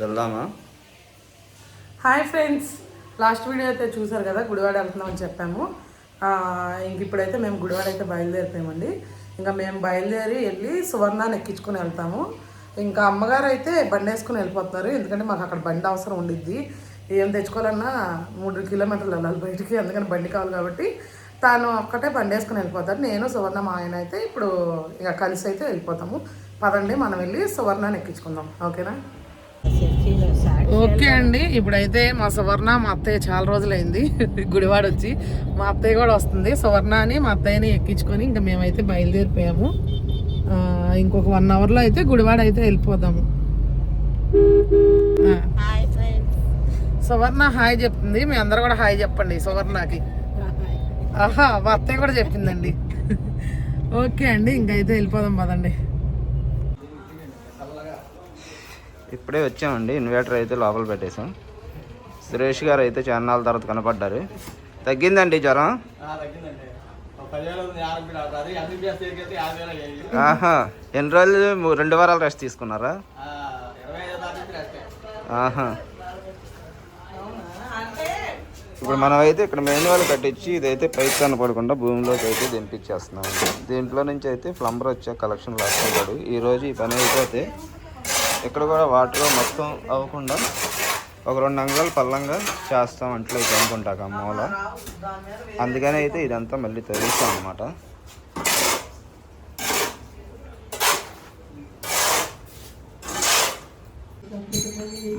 వెళ్దామా? Hi friends last video అయితే చూసారు కదా గుడివాడ వెళ్తున్నామని చెప్పాము. ఇంక ఇప్పుడైతే మేము గుడివాడ అయితే బయలుదేరిపోయామండి. ఇంకా మేము బయలుదేరి వెళ్ళి సువర్ణాన్ని ఎక్కించుకొని వెళ్తాము. ఇంకా అమ్మగారు అయితే బండి వేసుకుని వెళ్ళిపోతున్నారు. ఎందుకంటే మాకు అక్కడ బండి అవసరం ఉండిద్ది. ఏం తెచ్చుకోవాలన్నా మూడు కిలోమీటర్లు వెళ్ళాలి బయటికి అందుకని బండి కావాలి కాబట్టి తాను ఒక్కటే బండి వేసుకుని వెళ్ళిపోతారు నేను సువర్ణ మా ఆయన అయితే ఇప్పుడు ఇక కలిసి అయితే వెళ్ళిపోతాము. పదండి మనం వెళ్ళి సువర్ణాన్ని ఎక్కించుకుందాం. ఓకేనా? ఓకే అండి. ఇప్పుడైతే మా సువర్ణ మా అత్తయ్య చాలా రోజులైంది. గుడివాడ వచ్చి మా అత్తయ్య కూడా వస్తుంది. సువర్ణ అని మా అత్తయ్యని ఎక్కించుకొని ఇంకా మేమైతే బయలుదేరిపోయాము. ఇంకొక వన్ అవర్లో అయితే గుడివాడ అయితే వెళ్ళిపోదాము సువర్ణ హాయ్ చెప్తుంది. మీ అందరు కూడా హాయ్ చెప్పండి సువర్ణకి. ఆహా మా అత్తయ్య కూడా చెప్పిందండి. ఓకే అండి ఇంకైతే వెళ్ళిపోదాం పదండి. ఇప్పుడే వచ్చామండి ఇన్వర్టర్ అయితే లోపల పెట్టేసాం సురేష్ గారు అయితే చాన్నాళ్ళ తర్వాత కనపడ్డారు. తగ్గిందండి జ్వరం? ఆహా ఎన్ని రోజులు రెండు వారాలు రెస్ట్ తీసుకున్నారా? ఆహా. ఇప్పుడు మనం అయితే ఇక్కడ మెయిన్ వాళ్ళు కట్టించి ఇదైతే పైకి కనపడకుండా భూమిలోకి అయితే దింపించేస్తున్నాం దీంట్లో నుంచి అయితే ప్లంబర్ వచ్చే కలెక్షన్ లాస్తున్నాడు ఈ రోజు ఈ పని అయిపోతే ఇక్కడ కూడా వాటర్ మొత్తం అవ్వకుండా ఒక రెండు అంగాలు పల్లంగా చేస్తాం అంట్లో ఇది అనుకుంటాక మూల. అందుకని అయితే ఇదంతా మళ్ళీ తెలుస్తాం అనమాట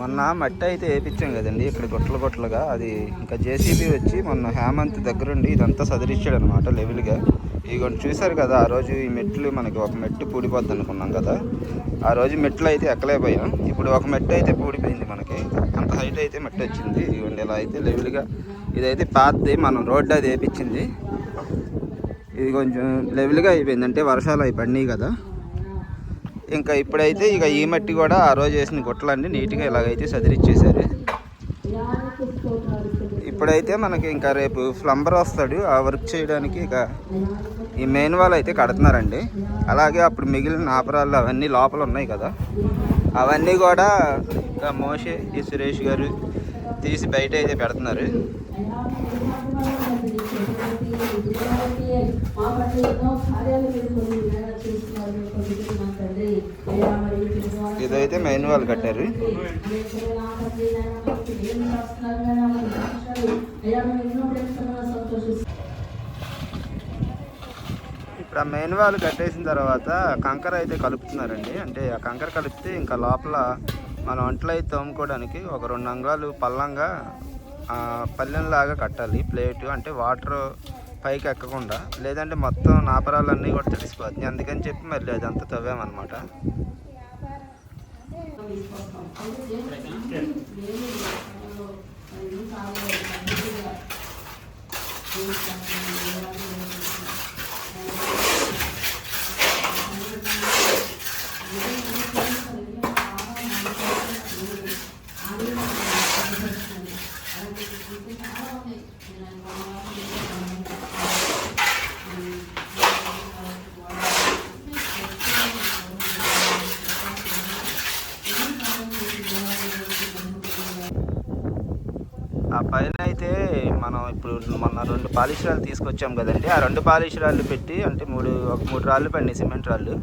మొన్న మట్టి అయితే వేపించాం కదండి. ఇక్కడ గుట్టలు గుట్టలుగా. అది ఇంకా జేసీబీ వచ్చి మొన్న హేమంత్ దగ్గరుండి ఇదంతా సదిరిచ్చాడు అనమాట లెవెల్గా. ఇదిగోండి చూశారు కదా ఆ రోజు ఈ మెట్లు మనకి ఒక మెట్టు పూడిపోద్ది అనుకున్నాం కదా. ఆ రోజు మెట్లు అయితే ఎక్కలేకపోయాం. ఇప్పుడు ఒక మెట్టు అయితే పూడిపోయింది మనకి. అంత హైట్ అయితే మెట్టు వచ్చింది. ఇవ్వండి ఇలా అయితే లెవెల్గా. ఇదైతే పాతది మనం రోడ్డు అది వేపించింది. ఇది కొంచెం లెవెల్గా అయిపోయింది. అంటే వర్షాలు అవి పడినాయి కదా. ఇంకా ఇప్పుడైతే ఇక ఈ మట్టి కూడా ఆ రోజు వేసిన గుట్టలన్నీ నీట్గా ఇలాగైతే సదిరిచ్చేసారు. ఇప్పుడైతే మనకి ఇంకా రేపు ప్లంబర్ వస్తాడు. ఆ వర్క్ చేయడానికి ఇక ఈ మెయిన్ వాల్ అయితే కడుతున్నారండి. అలాగే అప్పుడు మిగిలిన ఆపరాలు అవన్నీ లోపల ఉన్నాయి కదా. అవన్నీ కూడా ఇంకా మోషే ఈ సురేష్ గారు తీసి బయట అయితే పెడుతున్నారు. ఇదైతే మెయిన్ వాల్ కట్టారు. ఇప్పుడు ఆ మెయిన్ వాల్ కట్టేసిన తర్వాత కంకర అయితే కలుపుతున్నారండి. అంటే ఆ కంకర కలిపితే ఇంకా లోపల మనం వంటలు అయితే తోముకోవడానికి ఒక రెండు అంగాలు పల్లంగా పల్లెంలాగా కట్టాలి. ప్లేట్ అంటే వాటర్ పైకి ఎక్కకుండా లేదంటే మొత్తం నాపరాలన్నీ కూడా తెలిసిపోతుంది అందుకని చెప్పి మళ్ళీ అదంతా తవ్వామన్నమాట. ఆ పైన అయితే మనం ఇప్పుడు మొన్న రెండు పాలిష్ రాళ్ళు తీసుకొచ్చాం కదండి. ఆ రెండు పాలిష్ రాళ్ళు పెట్టి అంటే మూడు ఒక మూడు రాళ్ళు పండి సిమెంట్ రాళ్ళు.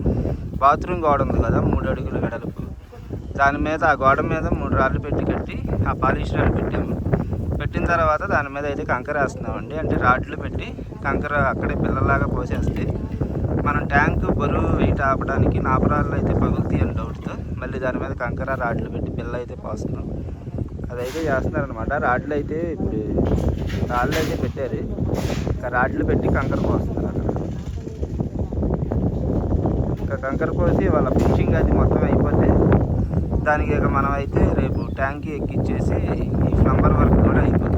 బాత్రూమ్ గోడ ఉంది కదా మూడు అడుగుల వెడల్పు. దాని మీద ఆ గోడ మీద మూడు రాళ్ళు పెట్టి కట్టి ఆ పాలిష్ రాళ్ళు పెట్టాము. పెట్టిన తర్వాత దాని మీద అయితే కంకర వేస్తున్నామండి. అంటే రాడ్లు పెట్టి కంకర అక్కడే పిల్లలాగా పోసేస్తే మనం ట్యాంక్ బరువు వెయిట్ ఆపడానికి నాపరాళ్ళు అయితే పగులుతాయని డౌట్తో మళ్ళీ దాని మీద కంకర రాడ్లు పెట్టి పిల్ల అయితే పోస్తున్నాం. అదైతే చేస్తున్నారనమాట రాడ్లు అయితే ఇప్పుడు రాళ్ళు అయితే పెట్టారు. ఇంకా రాడ్లు పెట్టి కంకర కోస్తున్నారు అక్కడ. ఇంకా కంకర కోసి వాళ్ళ ఫిషింగ్ అది మొత్తం అయిపోతే దానికి ఇక మనం అయితే రేపు ట్యాంక్ ఎక్కిచ్చేసి ఈ ప్లంబర్ వర్క్ కూడా అయిపోతుంది.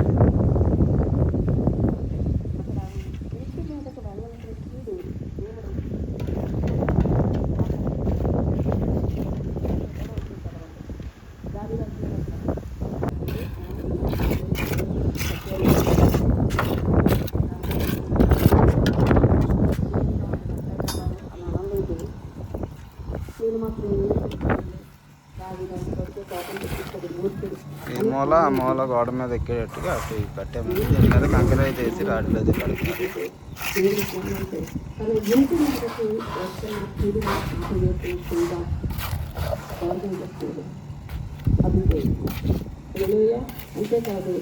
మూల ఆ మూల గోడ మీద ఎక్కేటట్టుగా అటు కట్టే దీని మీద కంకర అయితే వేసి రాడి అంతేకాదు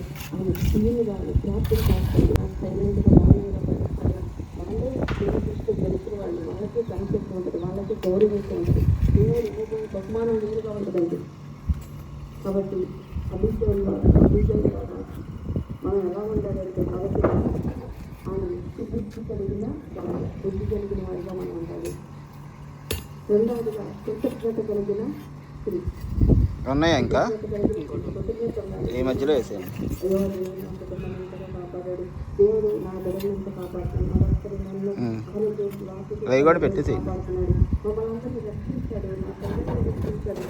వాళ్ళకి కాన్సెప్ట్ ఉంటుంది బహుమానం వేరుగా ఉంటుందండి. కాబట్టి అభిషేకంలో అభిషేకంలో మనం ఎలా ఉండాలంటే కాబట్టి ఆయన బుద్ధి కలిగిన బుద్ధి కలిగిన వారిగా మనం ఉండాలి. రెండవదిగా కృతజ్ఞత కలిగిన స్త్రీ. ఉన్నాయా ఇంకా? ఈ మధ్యలో వేసాను దేవుడు. నా కాపాడాడు దేవుడు కాపాడుతున్నాడు. అవి కూడా పెట్టేసి మమ్మల్ని రక్షించాడు. నా తల్లిని రక్షించాడు.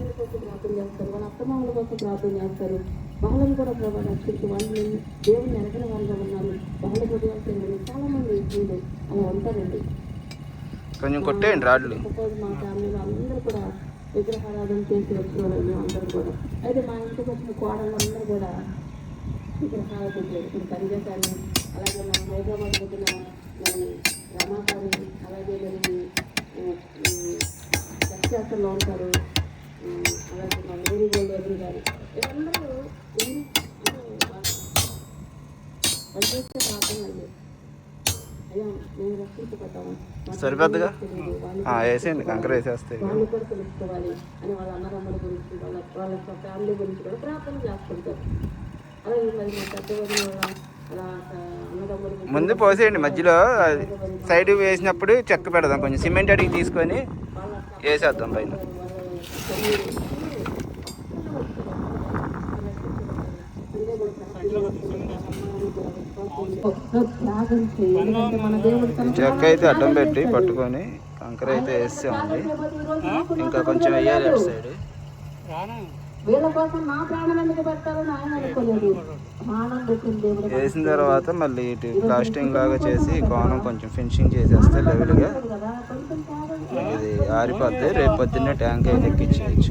వాళ్ళ ప్రార్థన చేస్తారు వాళ్ళ అత్తమామల కోసం ప్రార్థన చేస్తారు. వాళ్ళని కూడా ప్రభావ రక్షించి. వాళ్ళని దేవుని ఎరగని వారిగా ఉన్నారు. వాళ్ళ హృదయాలు చాలా మంది వీళ్ళు అలా ఉంటారండి. కొంచెం కొట్టేయండి సపోజ్ మా ఫ్యామిలీలో అందరూ కూడా విగ్రహారాధన చేసి వచ్చిన వాళ్ళు అందరూ కూడా. అయితే మా ఇంటికి వచ్చిన కోడళ్ళందరూ కూడా విగ్రహారాధన ఇప్పుడు పరిగెత్తాను అలాగే మా హైదరాబాద్ వచ్చిన మరి రమాకారి అలాగే మరి దక్షాస్త్రంలో ఉంటారు. అలాగే మా మేరీ గోల్డ్ ఎదురు గారు వీళ్ళందరూ పనిచేస్తే వాళ్ళు చేసే ప్రార్థన అండి అయ్యా మేము రక్షించబడ్డాము మాకు సరిపోద్దిగా? వేసేయండి కంకర వేసేస్తే వాళ్ళు కూడా తెలుసుకోవాలి అని వాళ్ళ అన్నదమ్ముల గురించి వాళ్ళ వాళ్ళ ఫ్యామిలీ గురించి కూడా ప్రార్థన చేసుకుంటారు అలాగే మరి మా పెద్ద వదిన వాళ్ళ అలా అన్నదమ్ముల గురించి ముందు పోసేయండి మధ్యలో. సైడ్ వేసినప్పుడు చెక్క పెడదాం కొంచెం సిమెంట్ అడిగి తీసుకొని వేసేద్దాం పైన. చెక్క అయితే అడ్డం పెట్టి పట్టుకొని కంకర అయితే వేసామండి ఇంకా కొంచెం వేయాలి అటు సైడ్ వేసిన తర్వాత మళ్ళీ ఇటు ప్లాస్టింగ్ లాగా చేసి కోణం కొంచెం ఫినిషింగ్ చేసేస్తే లెవెల్గా ఇది ఆరిపోద్ది రేపు పొద్దున్నే ట్యాంక్ అయితే ఎక్కించేయచ్చు.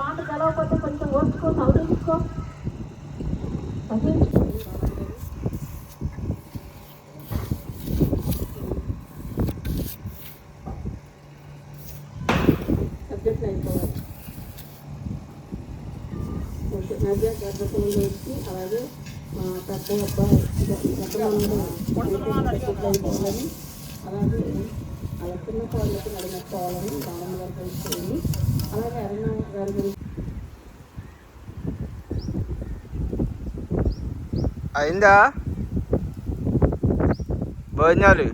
మాట తెలవకపోతే కొంచెం. సబ్జెక్ట్ అయిపోవాలి ఓకే, నవ్య గర్భసంలో వచ్చి అలాగే పెద్ద అబ్బాయి అయిపోవాలని అలాగే అలా చిన్న కోళ్ళకి అలాగే అరుణ గారి గురించి అయిందా? భోజనాలు?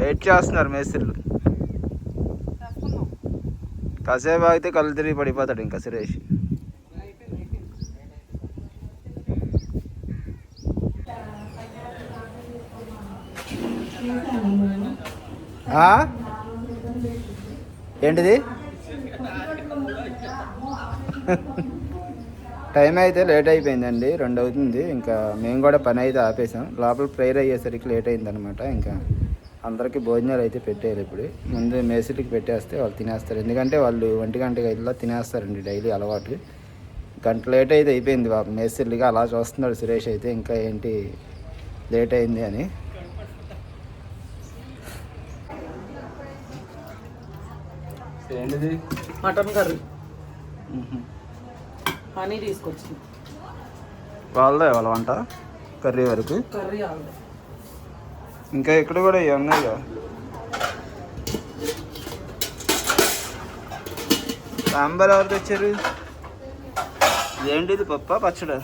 వెయిట్ చేస్తున్నారు మేస్త్రులు? కాసేపు ఆగితే కళ్ళు తిరిగి పడిపోతాడు ఇంకా సురేష్. ఏంటిది? టైం అయితే లేట్ అయిపోయిందండి రెండు అవుతుంది. ఇంకా మేము కూడా పని అయితే ఆపేసాం. లోపల ప్రేయర్ అయ్యేసరికి లేట్ అయిందనమాట. ఇంకా అందరికీ భోజనాలు అయితే పెట్టేయాలి ఇప్పుడు. ముందు మేసిలికి పెట్టేస్తే వాళ్ళు తినేస్తారు. ఎందుకంటే వాళ్ళు ఒంటి గంటకి ఇలా తినేస్తారండి డైలీ అలవాటు. గంట లేట్ అయితే అయిపోయింది బాబు. మేసిల్లిగా అలా చూస్తున్నాడు సురేష్ అయితే ఇంకా ఏంటి లేట్ అయింది అని. Mutton curry. హనీ తీసుకొచ్చింది. వాళ్ళదే వాళ్ళ వంట? కర్రీ వరకు? కర్రీ ఇంకా ఇక్కడ కూడా ఇవి ఉన్నాయి కదా. సాంబార్ ఎవరు తెచ్చారు? ఏంటిది పప్ప పచ్చడా.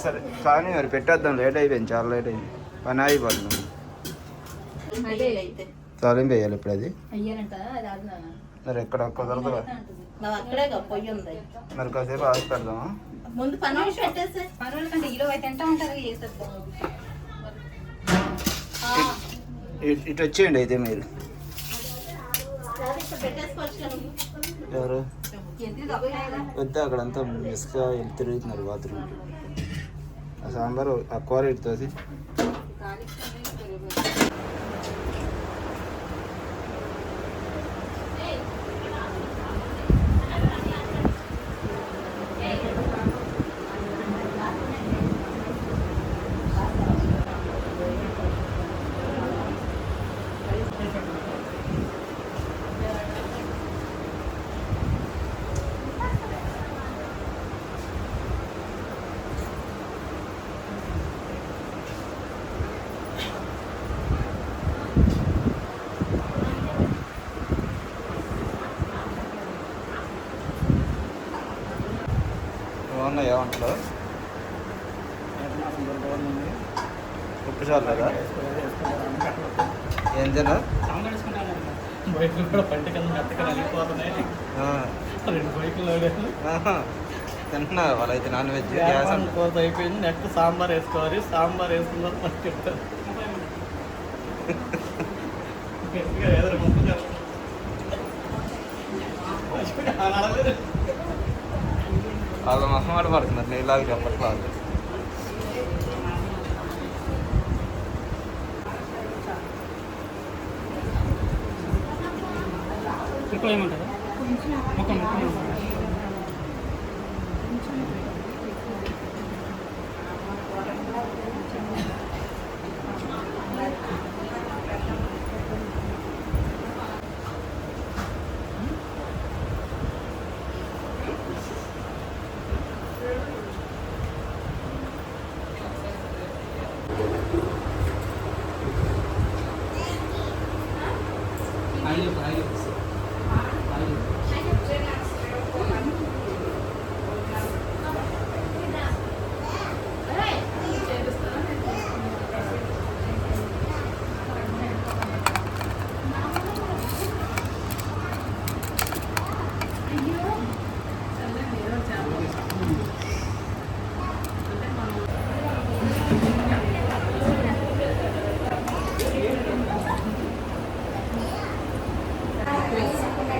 సరే కానీ మరి పెట్టేద్దాం లేట్ అయిపోయింది చాలా లేట్ అయింది. పని అయిపోతుంది తాలింపు వేయాలి ఇప్పుడు అది. మరి ఎక్కడ కుదరదు అక్కడే పొయ్యి ఉంది. మరి కాసేపు ఆగి పెడదామా? ముందు పని వాళ్ళు పెట్టేస్తే పని వాళ్ళ కంటే ఈలో అయితే తింటా ఉంటారు చేసేద్దాం ఇటు వచ్చేయండి అయితే మీరు. పెట్టేసుకోవచ్చు కదా. నువ్వు. ఎవరు? ఎంత వద్దు అక్కడంతా మిస్గా తిరుగుతున్నారు బాత్రూమ్ ఆ సాంబార్ ఆ కూర ఇటు తోసి దానికి వంటలు ఉప్పు చాలేదా ఏం తిన బైకులు కూడా పంట కింద మెత్తగా నలిగిపోతున్నాయి రెండు బైకులు వాళ్ళైతే నాన్ వెజ్ గ్యాస్. కోత అయిపోయింది. నెక్స్ట్ సాంబార్ వేసుకోవాలి. సాంబార్ వేసుకున్న తర్వాత మనకి చెప్తారు వాళ్ళ మొహమాట పడుతున్నారు నీలాగా చెప్పట్లేదు ముక్కలు ఏమంటారు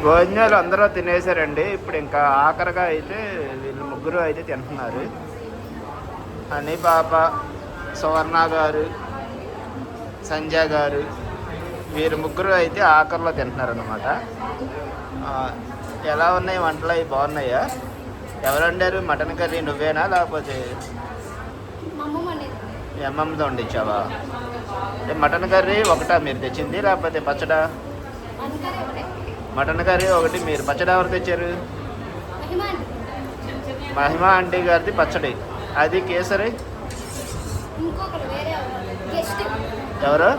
భోజనాలు అందరూ తినేసారండి ఇప్పుడు ఇంకా ఆఖరిగా అయితే వీళ్ళు ముగ్గురు అయితే తింటున్నారు. అని పాప సువర్ణ గారు సంజయ్ గారు వీరు ముగ్గురు అయితే ఆఖరిలో తింటున్నారు అనమాట ఎలా ఉన్నాయి వంటలు? అవి బాగున్నాయా? ఎవరు వండారు మటన్ కర్రీ నువ్వేనా? లేకపోతే మా అమ్మమ్మతో వండించావా అంటే మటన్ కర్రీ ఒకటా మీరు తెచ్చింది? లేకపోతే పచ్చడా? మటన్ కర్రీ ఒకటి మీరు పచ్చడి ఎవరు తెచ్చారు మహిమ ఆంటీ గారిది పచ్చడి. అది కేసరి? ఎవరు?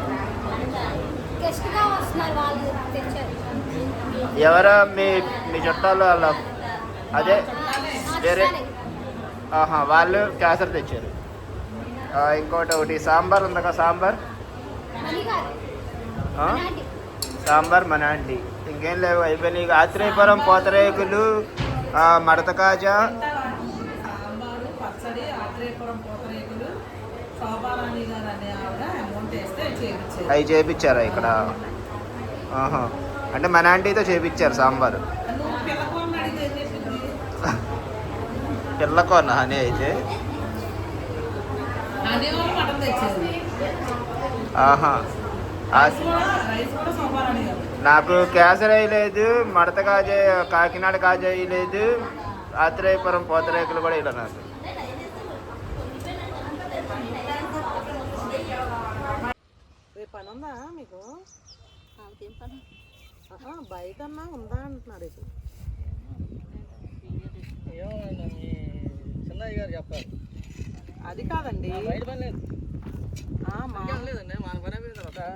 ఎవరు? మీ మీ చుట్టాలు వాళ్ళ? అదే వేరే. ఆహా వాళ్ళు కేసరి తెచ్చారు. ఇంకోటి ఒకటి సాంబార్ ఉందక సాంబార్? సాంబార్ మన ఆంటీ. ఇంకేం లేవు అయిపోయినాయి. ఆత్రేయపురం పోతరేకులు మడత కాజా. పచ్చడి ఆత్రేయపురం పూతరేకులు శోభారాణి గారు అనే ఆవిడ అమౌంట్ వేస్తే చేయించారు అవి చేయించారా ఇక్కడ? ఆహా. అంటే మన ఆంటీతో చేయించారు సాంబారు. పిల్లకోన హనీ అయితే? ఆహా. నాకు కేసరి లేదు మడత కాజా కాకినాడ కాజా లేదు ఆత్రేయపురం పోతరేకులు కూడా ఇలా నాకు. రేపు పని ఉందా మీకు? బయట అన్నా ఉందా ఏమో మీ చిన్నయ్య గారు చెప్పారు. అది కాదండి. బయట పని లేదు. లేదండి మన పని ఆ.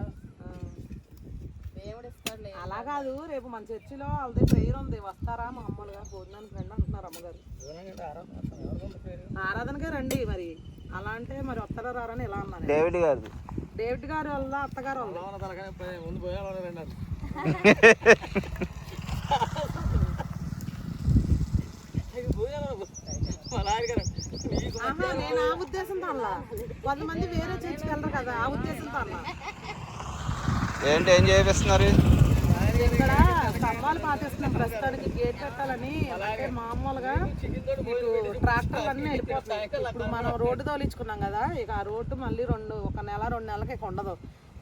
అలా కాదు రేపు మన చర్చిలో వాళ్ళది ప్రేయర్ ఉంది. వస్తారా మామూలుగా భోజనానికి రండి అంటున్నారు అమ్మగారు. దూరంగా ఆరాధన ఎవరికొండ పేరు ఆరాధనగా రండి మరి. అలా అంటే మరి వస్తారా రారని ఇలా అన్నాను? డేవిడ్ గారు డేవిడ్ గారు వాళ్ళ అత్తగారు వాళ్ళ ముందు మా నేను ఆ ఉద్దేశంతో అలా కొంతమంది వేరే చర్చికి వెళ్ళరు కదా ఆ ఉద్దేశంతో అన్నా. ఏంటి ఏం చేపిస్తున్నారు? ఇక్కడ స్తంభాలు పాటిస్తున్నాం ప్రస్తుతానికి గేట్ పెట్టాలని అంటే మామూలుగా మీకు ట్రాక్టర్లు అన్నీ వెళ్ళిపోతాయి ఇప్పుడు మనం రోడ్డు తోలించుకున్నాం కదా ఇక ఆ రోడ్డు మళ్ళీ రెండు ఒక నెల రెండు నెలలకి ఇక ఉండదు.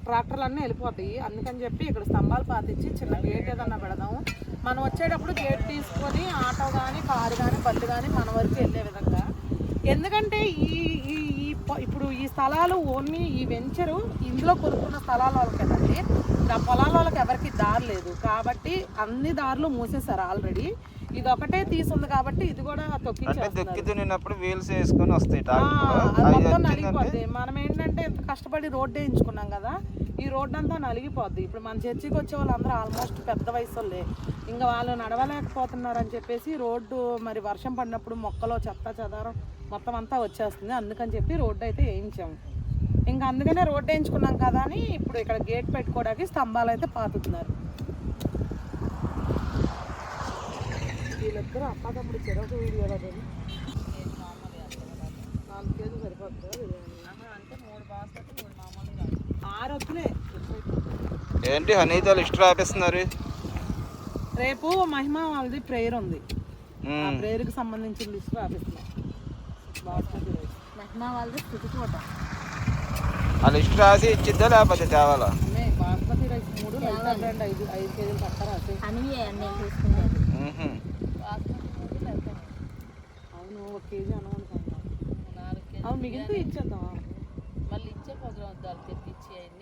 ట్రాక్టర్లు అన్నీ వెళ్ళిపోతాయి. అందుకని చెప్పి ఇక్కడ స్తంభాలు పాతించి చిన్న గేట్ ఏదన్నా పెడదాం మనం వచ్చేటప్పుడు గేట్ తీసుకొని ఆటో కానీ కారు కానీ బస్సు కానీ మన వరకు వెళ్ళే విధంగా. ఎందుకంటే ఈ ఈ ఇప్పుడు ఈ స్థలాలు ఓన్లీ ఈ వెంచరు ఇందులో కొనుక్కున్న స్థలాల వాళ్ళకి కదండి ఆ పొలాల వాళ్ళకి ఎవరికి దారి లేదు. కాబట్టి అన్ని దారులు మూసేశారు ఆల్రెడీ. ఇది ఒకటే తీసుంది కాబట్టి ఇది కూడా అవి మొత్తం నలిగిపోద్ది. మనం ఏంటంటే కష్టపడి రోడ్డు వేయించుకున్నాం కదా ఈ రోడ్డు అంతా నలిగిపోద్ది. ఇప్పుడు మన చర్చికి వచ్చే వాళ్ళందరూ ఆల్మోస్ట్ పెద్ద వయసులే. ఇంకా వాళ్ళు నడవలేకపోతున్నారు అని చెప్పేసి రోడ్డు మరి వర్షం పడినప్పుడు మొక్కలో చెత్త చెదారం మొత్తం అంతా వచ్చేస్తుంది. అందుకని చెప్పి రోడ్డు అయితే వేయించాము. ఇంకా అందుకనే రోడ్డు వేయించుకున్నాం కదా అని ఇప్పుడు ఇక్కడ గేట్ పెట్టుకోవడానికి స్తంభాలు అయితే పాతుతున్నారు. వీళ్ళిద్దరూ తమ్ముడు చెరకు వీడియోలో నాలుగు కేజీలు సరిపోతుందా బిర్యానీ అంటే మూడు బాస్మతి మూడు మామూలుగా ఆరు వద్దులే ఏంటి హనీతో లిస్ట్ రాపిస్తున్నారు? రేపు మహిమ వాళ్ళది ప్రేయర్ ఉంది. ఆ ఉమ్. ప్రేయర్కి సంబంధించిన లిస్ట్ రాపిస్తున్నాం. బాస్మతి రైస్. మహిమా వాళ్ళది ఆ లిస్ట్ రాసి ఇచ్చిద్దా లేకపోతే తేవాలా? బాస్మతి రైస్ మూడు లలిత బ్రాండ్ ఐదు ఐదు కేజీలు నేను చూసుకునేది. అవును ఒక కేజీ అవును మిగిలితే ఇచ్చేద్దాం మళ్ళీ ఇచ్చే ప్రోగ్రామ్ దాన్ని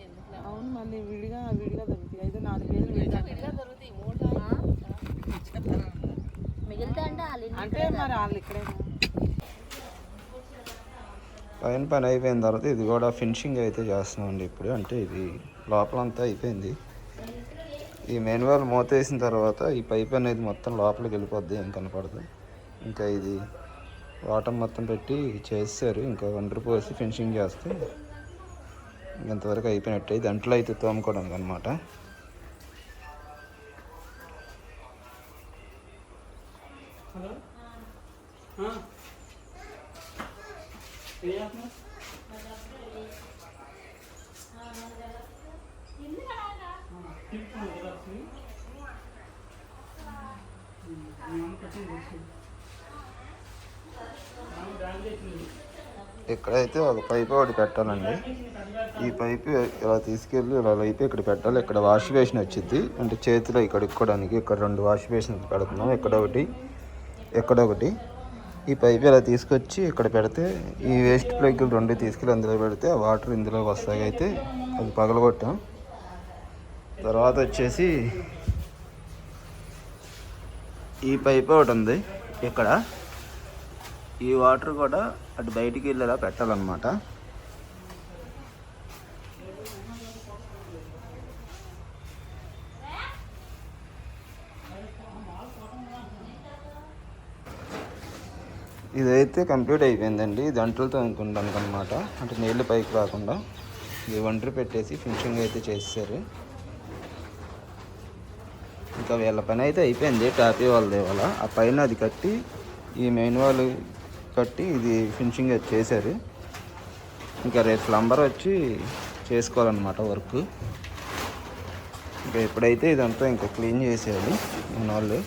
ఎందుకు అవును మళ్ళీ విడిగా విడిగా దొరుకుతాయి. అయితే నాలుగు కేజీలు విడిగా దొరుకుతాయి. మూడు మిగిలితే అంటే వాళ్ళు అంటే మరి వాళ్ళు ఇక్కడే పైన పని అయిపోయిన తర్వాత ఇది కూడా ఫినిషింగ్ అయితే చేస్తున్నామండి ఇప్పుడు. అంటే ఇది లోపలంతా అయిపోయింది. ఈ మెయిన్ మూత వేసిన తర్వాత ఈ పైప్ అనేది మొత్తం లోపలికి వెళ్ళిపోద్ది ఏం కనపడదు. ఇంకా ఇది వాటర్ మొత్తం పెట్టి చేస్తారు ఇంకా వండర్ పోసి ఫినిషింగ్ చేస్తే ఇంతవరకు అయిపోయినట్టే. ఇది అంట్లో అయితే తోముకోవడానికి అనమాట ఇక్కడైతే ఒక పైపు ఒకటి పెట్టాలండి. ఈ పైపు ఇలా తీసుకెళ్ళి ఇలా అయితే ఇక్కడ పెట్టాలి. ఇక్కడ వాష్ బేసిన్ వచ్చింది. అంటే చేతిలో ఇక్కడ ఇక్కడానికి ఇక్కడ రెండు వాష్ బేసిన్ పెడుతున్నాం. ఇక్కడ ఒకటి ఇక్కడ ఒకటి. ఈ పైపు ఇలా తీసుకొచ్చి ఇక్కడ పెడితే ఈ వేస్ట్ ప్లగ్లు రెండు తీసుకెళ్ళి అందులో పెడితే ఆ వాటర్ ఇందులో వస్తాయి. అయితే అది పగలగొట్టాం. తర్వాత వచ్చేసి ఈ పైప్ ఒకటి ఉంది. ఇక్కడ ఈ వాటర్ కూడా అటు బయటికి వెళ్ళేలా పెట్టాలన్నమాట. ఇదైతే కంప్లీట్ అయిపోయిందండి. ఇది అంటులతో అనుకుంటాను అనమాట అంటే నీళ్ళు పైకి రాకుండా ఇది ఒంటరి పెట్టేసి ఫినిషింగ్ అయితే చేసేసారు. ఇంకా వీళ్ళ పని అయితే అయిపోయింది. టాపీ వాళ్ళది ఇవాళ. ఆ పైన అది కట్టి ఈ మెయిన్ వాళ్ళు కట్టి ఇది ఫినిషింగ్ అది చేశారు. ఇంకా రేపు ప్లంబర్ వచ్చి చేసుకోవాలన్నమాట వర్క్. ఇంకా ఎప్పుడైతే ఇదంతా ఇంకా క్లీన్ చేసేయాలి మన వాళ్ళు.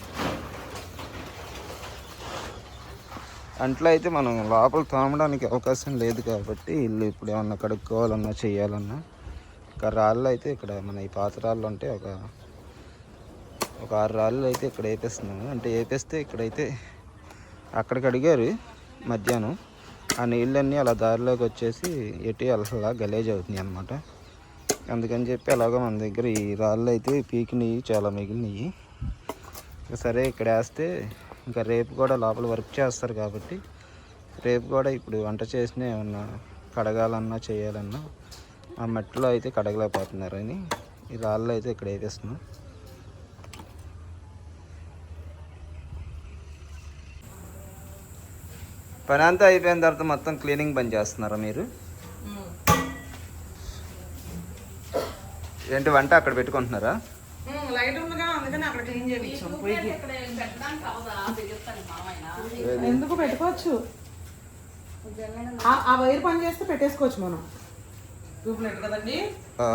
అంట్లో అయితే మనం లోపల తోమడానికి అవకాశం లేదు కాబట్టి ఇల్లు ఇప్పుడు ఏమన్నా కడుక్కోవాలన్నా చేయాలన్నా. ఇంకా రాళ్ళు అయితే ఇక్కడ మన ఈ పాత రాళ్ళు అంటే ఒక ఒక ఆరు రాళ్ళు అయితే ఇక్కడ వేపేస్తున్నాము. అంటే వేపేస్తే ఇక్కడైతే అక్కడికి అడిగారు. మధ్యాహ్నం. ఆ నీళ్ళన్నీ అలా దారిలోకి వచ్చేసి ఎటు అలా గలేజ్ అవుతున్నాయి అనమాట అందుకని చెప్పి అలాగ మన దగ్గర ఈ రాళ్ళు అయితే పీకినవి చాలా మిగిలినవి సరే ఇక్కడ వేస్తే ఇంకా రేపు కూడా లోపల వర్క్ చేస్తారు కాబట్టి రేపు కూడా ఇప్పుడు వంట చేసిన ఏమన్నా కడగాలన్నా చేయాలన్నా ఆ మట్టిలో అయితే కడగలేకపోతున్నారని ఈ రాళ్ళు అయితే ఇక్కడ వేసేస్తున్నాం. పని అంతా అయిపోయిన తర్వాత మొత్తం క్లీనింగ్ పని చేస్తున్నారా మీరు? ఏంటి వంట అక్కడ పెట్టుకుంటున్నారా? లైట్ ఉందిగా అందుకని అక్కడ క్లీన్ చేయించాం. పొయ్యికి ఎందుకు పెట్టుకోవచ్చు? ఆ- ఆ వైర్ పని చేస్తే పెట్టేసుకోవచ్చు మనం. ట్యూబ్లైట్ కదండి? ఆ,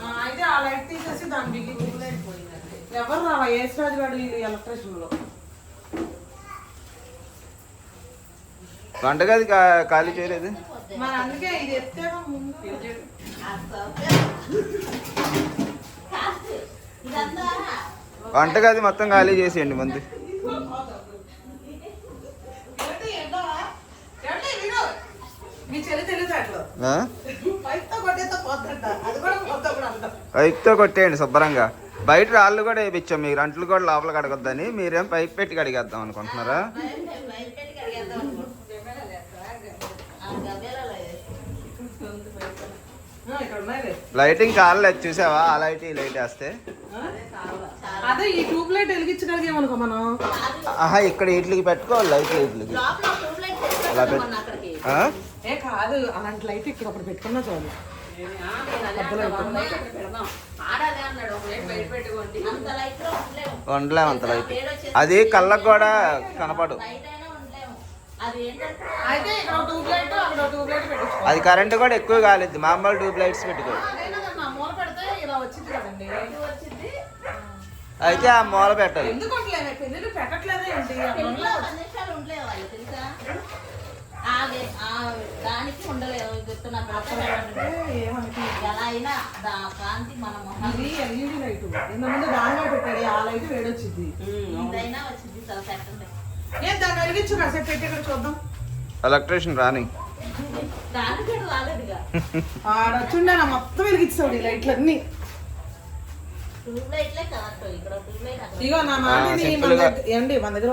ఆ, అయితే ఆ లైట్ తీసేసి దాని బిగి ఎవరు రావా ఏస్ రాజు గారు ఎలక్ట్రిషియన్లో వంటగది ఖాళీ చేయలేదు. వంటగది మొత్తం ఖాళీ చేసేయండి ముందు. పైప్తో కొట్టేయండి శుభ్రంగా. బయట రాళ్ళు కూడా వేయించాం మీరు అంట్లు కూడా లోపల కడగొద్దని మీరేం పైప్ పెట్టి కడిగేద్దాం అనుకుంటున్నారా ఆ, ఇక్కడ ఉన్నాయిలే. లైటింగ్ కాలేదు చూసావా? ఆ లైట్ ఈ లైట్ వేస్తే. ఆ? అదే ఈ ట్యూబ్ లైట్ వెలిగించగలిగేమనుకో మనం? ఆహా ఇక్కడ ఇట్లకి పెట్టుకోవాలి లైట్ ఇట్లకి అలా పెట్టు ఆ? ఏ కాదు అలాంటి లైట్ ఇక్కడ ఒకటి పెట్టుకున్నా చాలు. ఉండలేము. అంత లైట్ అది కళ్ళకు కూడా కనపడు అయితే ఇక్కడ ట్యూబ్ లైట్ అక్కడ ట్యూబ్ లైట్ పెట్టించుకో అది కరెంట్ కూడా ఎక్కువ కాలేదు. మామూలు ట్యూబ్ లైట్స్ పెట్టుకో అదే కదన్నా, మూల పెడితే ఇలా వచ్చింది కదండి. అయితే ఆ మూల పెట్టాలి దానికి ఉండలేదు చెప్తున్నా ఎలా అయినా దా కాంతి మన మొహం. ఇది ఎల్ఈడి లైట్. ఇంతకుముందు దానిలో పెట్టాడు ఆ లైట్ వేడొచ్చింది. ఇంతైనా వచ్చింది చాలా సెట్ ఉంటాయి ఏం దాన్ని వెలిగించు కాసేపు పెట్టి ఇక్కడ చూద్దాం. ఎలక్ట్రీషియన్ రాని. మొత్తం వెలిగించాడు ఈ లైట్లన్నీ. ఇగో నా మాట మన. దగ్గర-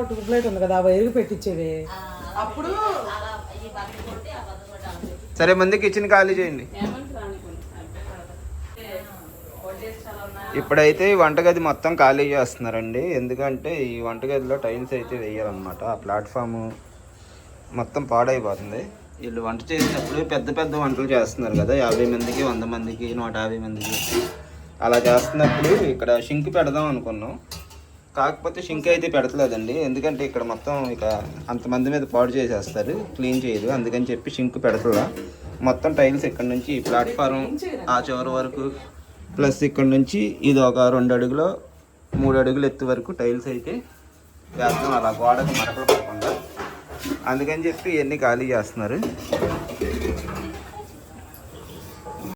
ట్యూబ్ లైట్ ఉంది కదా పెట్టించేవి. అప్పుడు అలా ఈ బట్టలు కొట్టి ఆ బట్టలు కొట్టి అలా పెట్టి. సరే ముందు కిచెన్ ఖాళీ చేయండి. ఇప్పుడైతే ఈ వంటగది మొత్తం ఖాళీ చేస్తున్నారండి. ఎందుకంటే ఈ వంటగదిలో టైల్స్ అయితే వేయాలన్నమాట. ఆ ప్లాట్ఫామ్ మొత్తం పాడైపోతుంది. వీళ్ళు వంట చేసినప్పుడు పెద్ద పెద్ద వంటలు చేస్తున్నారు కదా. యాభై మందికి వంద మందికి నూట యాభై మందికి అలా చేస్తున్నప్పుడు ఇక్కడ షింక్ పెడదాం అనుకున్నాం. కాకపోతే షింక్ అయితే పెడతలేదండి. ఎందుకంటే ఇక్కడ మొత్తం ఇక అంతమంది మీద పాడు చేసేస్తారు. క్లీన్ చేయదు. అందుకని చెప్పి షింక్ పెడతలా. మొత్తం టైల్స్ ఇక్కడ నుంచి ఈ ప్లాట్ఫారం ఆ చివరి వరకు ప్లస్ ఇక్కడ నుంచి ఇది ఒక రెండు అడుగులో మూడు అడుగులు ఎత్తు వరకు టైల్స్ అయితే వేస్తాం అలా గోడకు మరకలు పడకుండా. అందుకని చెప్పి ఇవన్నీ ఖాళీ చేస్తున్నారు.